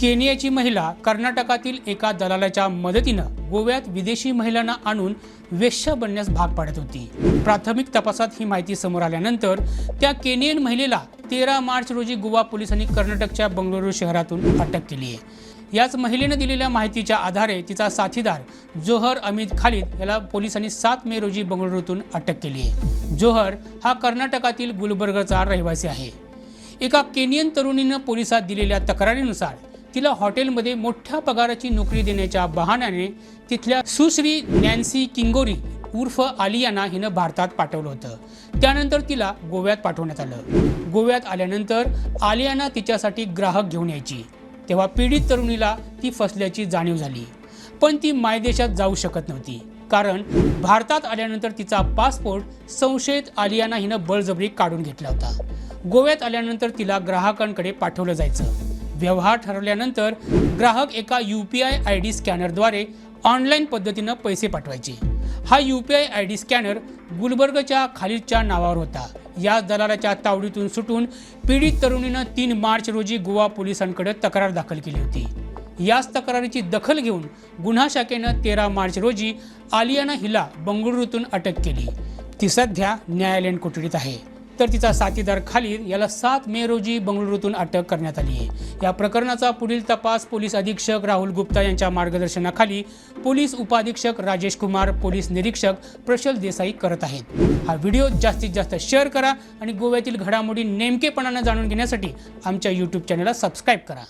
केनियाची महिला कर्नाटकातील एका दलालाच्या मदतीनं गोव्यात विदेशी महिलांना आणून वेश्या बनण्यास भाग पाडत होती. प्राथमिक तपासात ही माहिती समोर आल्यानंतर त्या केनियन महिलेला तेरा मार्च रोजी गोवा पोलिसांनी कर्नाटकच्या बंगळुरू शहरातून अटक केली आहे. याच महिलेनं दिलेल्या माहितीच्या आधारे तिचा साथीदार जोहर अमित खालिद याला पोलिसांनी सात मे रोजी बंगळुरूतून अटक केली आहे. जोहर हा कर्नाटकातील गुलबर्गचा रहिवासी आहे. एका केनियन तरुणीनं पोलिसात दिलेल्या तक्रारीनुसार तिला हॉटेलमध्ये मोठ्या पगाराची नोकरी देण्याच्या बहाण्याने तिथल्या सुश्री नॅन्सी किंगोरी उर्फ आलियाना हिनं भारतात पाठवलं होतं. त्यानंतर तिला गोव्यात पाठवण्यात आलं. गोव्यात आल्यानंतर आलियाना तिच्यासाठी ग्राहक घेऊन यायची. तेव्हा पीडित तरुणीला ती फसल्याची जाणीव झाली. पण ती मायदेशात जाऊ शकत नव्हती. कारण भारतात आल्यानंतर तिचा पासपोर्ट संशयित आलियाना हिनं बळजबरी काढून घेतला होता. गोव्यात आल्यानंतर तिला ग्राहकांकडे पाठवलं जायचं. व्यवहार ठरवल्यानंतर ग्राहक एका U P I I D स्कॅनरद्वारे online पद्धतीनं पैसे पाठवायचे. हा U P I I D scanner गुलबर्गच्या खालीदच्या नावावर होता. या दलालाच्या तावडीतून सुटून पीडित तरुणीनं तीन मार्च रोजी गोवा पोलिसांकडे तक्रार दाखल केली होती. याच तक्रारीची दखल घेऊन गुन्हा शाखेनं तेरा मार्च रोजी आलियाना हिला बंगळुरूतून अटक केली. ती सध्या न्यायालयीन कोठडीत आहे. तर तिचा साथीदार खालिद याला सात मे रोजी बंगळुरूतून अटक करण्यात आली आहे. या प्रकरणाचा पुढील तपास पोलीस अधीक्षक राहुल गुप्ता यांच्या मार्गदर्शनाखाली पोलीस उपाधीक्षक राजेश कुमार पोलीस निरीक्षक प्रशल देसाई करत आहेत. हा व्हिडिओ जास्तीत जास्त शेअर करा आणि गोव्यातील घडामोडी नेमकेपणानं जाणून घेण्यासाठी आमच्या यूट्यूब चॅनलला सबस्क्राईब करा.